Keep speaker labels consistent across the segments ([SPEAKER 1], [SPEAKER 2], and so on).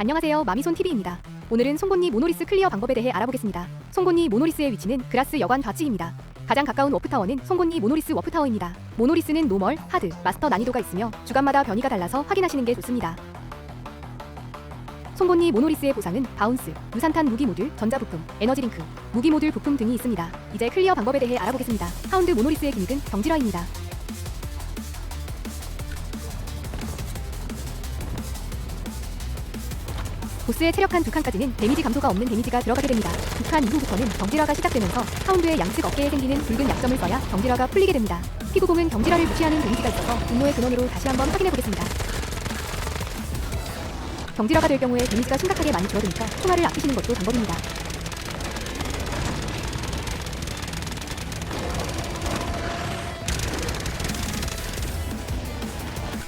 [SPEAKER 1] 안녕하세요. 마미손TV입니다. 오늘은 송곳니 모노리스 클리어 방법에 대해 알아보겠습니다. 송곳니 모노리스의 위치는 그라스 여관 좌측입니다. 가장 가까운 워프타워는 송곳니 모노리스 워프타워입니다. 모노리스는 노멀, 하드, 마스터 난이도가 있으며 주간마다 변이가 달라서 확인하시는 게 좋습니다. 송곳니 모노리스의 보상은 바운스, 유산탄 무기 모듈, 전자부품, 에너지링크, 무기 모듈 부품 등이 있습니다. 이제 클리어 방법에 대해 알아보겠습니다. 하운드 모노리스의 기믹은 경질화입니다. 보스의 체력 한 두 칸까지는 데미지 감소가 없는 데미지가 들어가게 됩니다. 두 칸 이후부터는 경질화가 시작되면서 하운드의 양측 어깨에 생기는 붉은 약점을 써야 경질화가 풀리게 됩니다. 피구공은 경질화를 무시하는 데미지가 있어서 분노의 근원으로 다시 한번 확인해 보겠습니다. 경질화가 될 경우에 데미지가 심각하게 많이 줄어드니까 총알을 아끼시는 것도 방법입니다.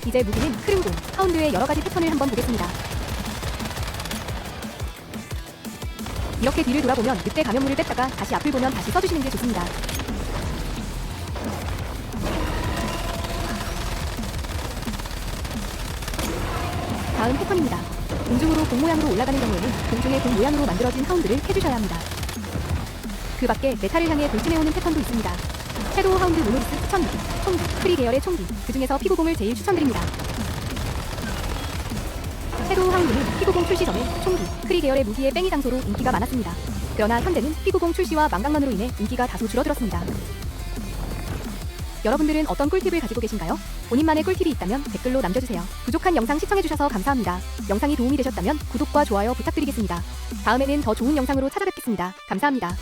[SPEAKER 1] 이제 무기는 크림공, 하운드의 여러 가지 패턴을 한번 보겠습니다. 이렇게 뒤를 돌아보면 늑대 감염물을 뺐다가 다시 앞을 보면 다시 써주시는 게 좋습니다. 다음 패턴입니다. 공중으로 공 모양으로 올라가는 경우에는 공중의 공 모양으로 만들어진 하운드를 캐주셔야 합니다. 그 밖에 메탈을 향해 돌진해오는 패턴도 있습니다. 섀도우 하운드 모노리스 추천기, 총기, 프리 계열의 총기, 그 중에서 피구공을 제일 추천드립니다. 섀도우 하운드는 피구공 출시 전에 총기, 크리 계열의 무기의 뺑이 장소로 인기가 많았습니다. 그러나 현재는 피구공 출시와 망각만으로 인해 인기가 다소 줄어들었습니다. 여러분들은 어떤 꿀팁을 가지고 계신가요? 본인만의 꿀팁이 있다면 댓글로 남겨주세요. 부족한 영상 시청해주셔서 감사합니다. 영상이 도움이 되셨다면 구독과 좋아요 부탁드리겠습니다. 다음에는 더 좋은 영상으로 찾아뵙겠습니다. 감사합니다.